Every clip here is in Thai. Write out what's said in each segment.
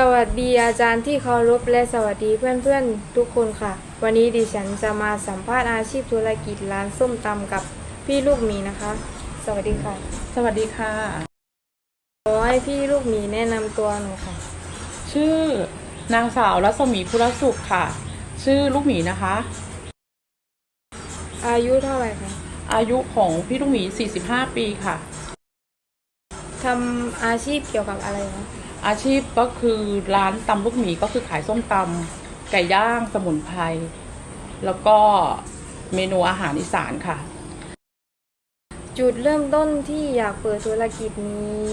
สวัสดีอาจารย์ที่เคารพและสวัสดีเพื่อนๆทุกคนค่ะ วันนี้ดิฉันจะมาสัมภาษณ์อาชีพธุรกิจร้านส้มตำกับพี่ลูกหมีนะคะ สวัสดีค่ะสวัสดีค่ะ ขอให้พี่ลูกหมีแนะนำตัวหน่อยค่ะ ชื่อนางสาวรัศมีพุรสุขค่ะ ชื่อลูกหมีนะคะ อายุเท่าไหร่คะอายุของพี่ลูกหมี 45 ปีค่ะทำอาชีพเกี่ยวกับอะไรคะ อาชีพก็คือร้านตำลูกหมีก็คือขายส้มตำไก่ย่างสมุนไพรแล้วก็เมนูอาหารอีสานค่ะ จุดเริ่มต้นที่อยากเปิดธุรกิจนี้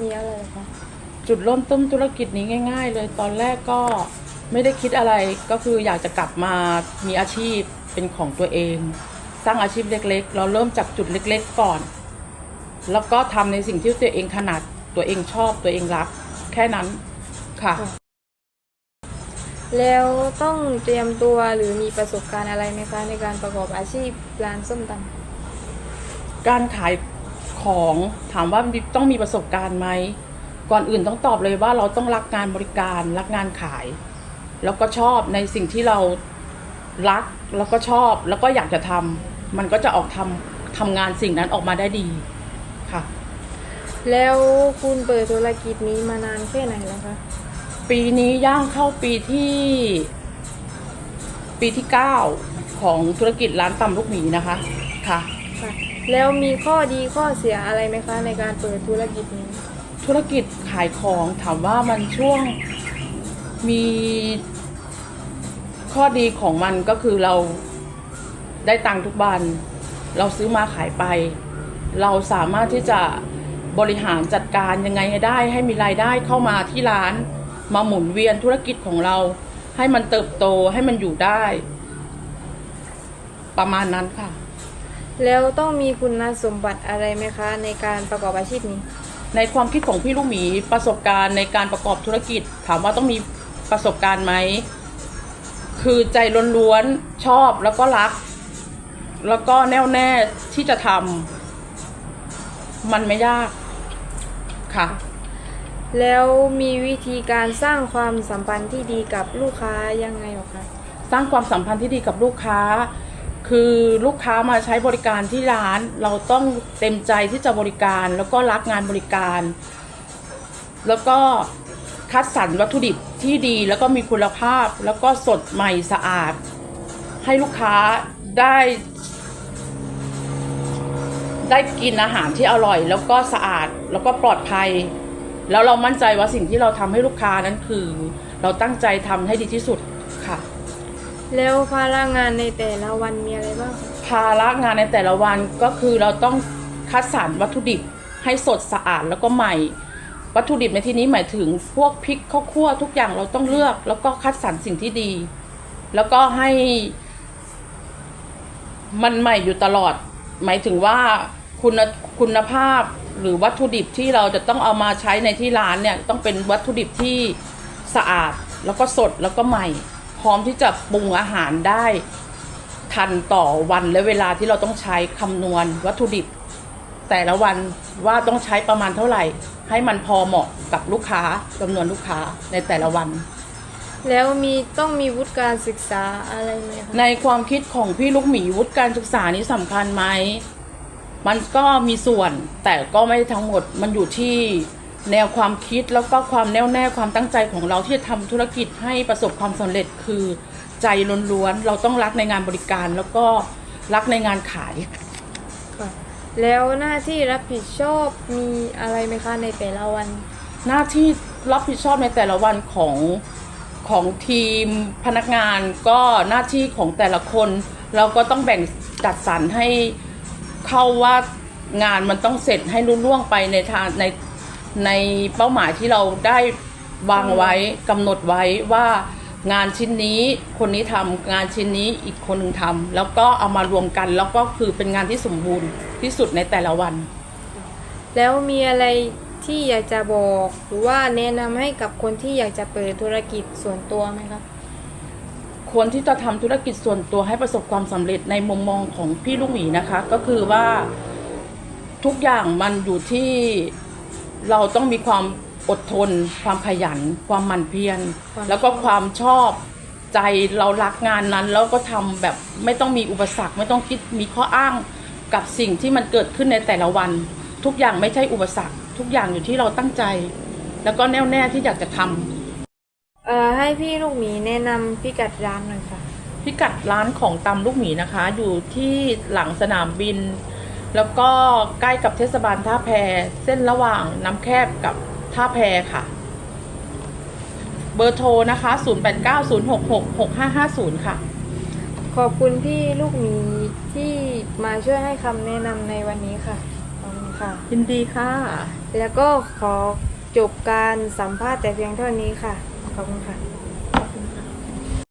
มีอะไรเหรอคะจุดเริ่มต้นธุรกิจนี้ง่าย ๆ เลยตอนแรกก็ไม่ได้คิดอะไรก็คืออยากจะกลับมามีอาชีพเป็นของตัวเอง สร้างอาชีพเล็ก ๆ เราเริ่มจากจุดเล็ก ๆ ก่อน แล้วก็ทำในสิ่งที่ตัวเองถนัดตัวเองชอบตัวเองรัก แค่นั้นค่ะ แล้วต้องเตรียมตัวหรือมีประสบการณ์อะไรไหมคะในการประกอบอาชีพร้านส้มตำการขายของถามว่าต้องมีประสบการณ์ไหมก่อนอื่นต้องตอบเลยว่าเราต้องรักงานบริการรักงานขาย แล้วก็ชอบในสิ่งที่เรารักแล้วก็ชอบแล้วก็อยากจะทำมันก็จะออกทำทำงานสิ่งนั้นออกมาได้ดีค่ะ แล้วคุณเปิดธุรกิจนี้มานานแค่ไหนแล้วคะ ปีนี้ย่างเข้าปีที่ ปีที่เก้าของธุรกิจร้านตำลูกหมีนะคะค่ะ ค่ะ แล้วมีข้อดีข้อเสียอะไรไหมคะ ในการเปิดธุรกิจนี้ ธุรกิจขายของถามว่ามันช่วงมีข้อดีของมันก็คือเราได้ตังค์ทุกวัน เราซื้อมาขายไป เราสามารถที่จะ บริหารจัดการยังไงให้ได้ ให้มีรายได้เข้ามาที่ร้าน มาหมุนเวียนธุรกิจของเรา ให้มันเติบโตให้มันอยู่ได้ ประมาณนั้นค่ะ แล้วต้องมีคุณสมบัติอะไรไหมคะ ในการประกอบอาชีพนี้ ในความคิดของพี่ลูกหมีประสบการณ์ในการประกอบธุรกิจ ถามว่าต้องมีประสบการณ์ไหมคือใจล้วนๆชอบแล้วก็รัก แล้วก็แน่วแน่ที่จะทำมันไม่ยาก ค่ะ แล้วมีวิธีการสร้างความสัมพันธ์ที่ดีกับลูกค้ายังไงหรอคะ สร้างความสัมพันธ์ที่ดีกับลูกค้า คือลูกค้ามาใช้บริการที่ร้าน เราต้องเต็มใจที่จะบริการ แล้วก็รักงานบริการ แล้วก็คัดสรรวัตถุดิบที่ดีแล้วก็มีคุณภาพ แล้วก็สดใหม่สะอาด ให้ลูกค้าได้ ได้กินอาหารที่อร่อย แล้วก็สะอาดแล้วก็ปลอดภัย แล้วเรามั่นใจว่าสิ่งที่เราทำให้ลูกค้านั้นคือ เราตั้งใจทำให้ดีที่สุดค่ะ แล้วภาระงานในแต่ละวันมีอะไรบ้างคะภาระงานในแต่ละวันก็คือเราต้องคัดสรรวัตถุดิบให้สดสะอาดแล้วก็ใหม่ วัตถุดิบในที่นี้หมายถึงพวกพริกข้าวคั่วทุกอย่างเราต้องเลือก แล้วก็คัดสรรสิ่งที่ดี แล้วก็ให้มันใหม่อยู่ตลอด หมายถึงว่าคุณคุณภาพหรือวัตถุดิบที่เราจะต้องเอามาใช้ในที่ร้านเนี่ยต้องเป็นวัตถุดิบที่สะอาดแล้วก็สดแล้วก็ใหม่ พร้อมที่จะปรุงอาหารได้ ทันต่อวันและเวลาที่เราต้องใช้คำนวณวัตถุดิบ แต่ละวันว่าต้องใช้ประมาณเท่าไหร่ ให้มันพอเหมาะกับลูกค้าจำนวนลูกค้าในแต่ละวัน แล้วมีต้องมีวุฒิการศึกษาอะไรไหมคะในความคิดของพี่ลูกหมีวุฒิการศึกษานี้สำคัญไหม มันก็มีส่วน แต่ก็ไม่ทั้งหมด มันอยู่ที่แนวความคิดแล้วก็ความแน่วแน่ความตั้งใจของเราที่จะทำธุรกิจให้ประสบความสำเร็จคือใจล้วนๆ เราต้องรักในงานบริการแล้วก็รักในงานขาย ค่ะแล้วหน้าที่รับผิดชอบมีอะไรไหมคะในแต่ละวัน หน้าที่รับผิดชอบในแต่ละวันของ ของทีมพนักงานก็หน้าที่ของแต่ละคน เราก็ต้องแบ่งจัดสรรให้เข้าว่างานมันต้องเสร็จให้รุ่ล่วงไปในทางในในเป้าหมายที่เราได้วางไว้กำหนดไว้ว่างานชิ้นนี้คนนี้ทำงานชิ้นนี้อีกคนหนึ่งทำแล้วก็เอามารวมกัน แล้วก็คือเป็นงานที่สมบูรณ์ที่สุดในแต่ละวัน แล้วมีอะไร ที่อยากจะบอกหรือว่าแนะนำให้กับคนที่อยากจะเปิดธุรกิจส่วนตัวไหมคะควรที่จะทำธุรกิจส่วนตัวให้ประสบความสำเร็จในมุมมองของพี่ลูกหมีนะคะ ก็คือว่าทุกอย่างมันอยู่ที่เราต้องมีความอดทน ความขยัน ความหมั่นเพียรความ แล้วก็ความชอบใจเรารักงานนั้น แล้วก็ทำแบบไม่ต้องมีอุปสรรค ไม่ต้องคิดมีข้ออ้างกับสิ่งที่มันเกิดขึ้นในแต่ละวัน ทุกอย่างไม่ใช่อุปสรรค ทุกอย่างอยู่ที่เราตั้งใจ แล้วก็แน่วแน่ที่อยากจะทำเอ่อให้พี่ลูกหมีแนะนำพิกัดร้านหน่อยค่ะ พิกัดร้านของตำลูกหมีนะคะ อยู่ที่หลังสนามบิน แล้วก็ใกล้กับเทศบาลท่าแพเส้นระหว่างน้ำแคบกับท่าแพค่ะ เบอร์โทรนะคะ 0890666550 ค่ะ ขอบคุณพี่ลูกหมีที่มาช่วยให้คำแนะนำในวันนี้ค่ะขอบคุณค่ะ ยินดีค่ะ แล้วก็ขอจบการสัมภาษณ์แต่เพียงเท่านี้ค่ะ ขอบคุณค่ะ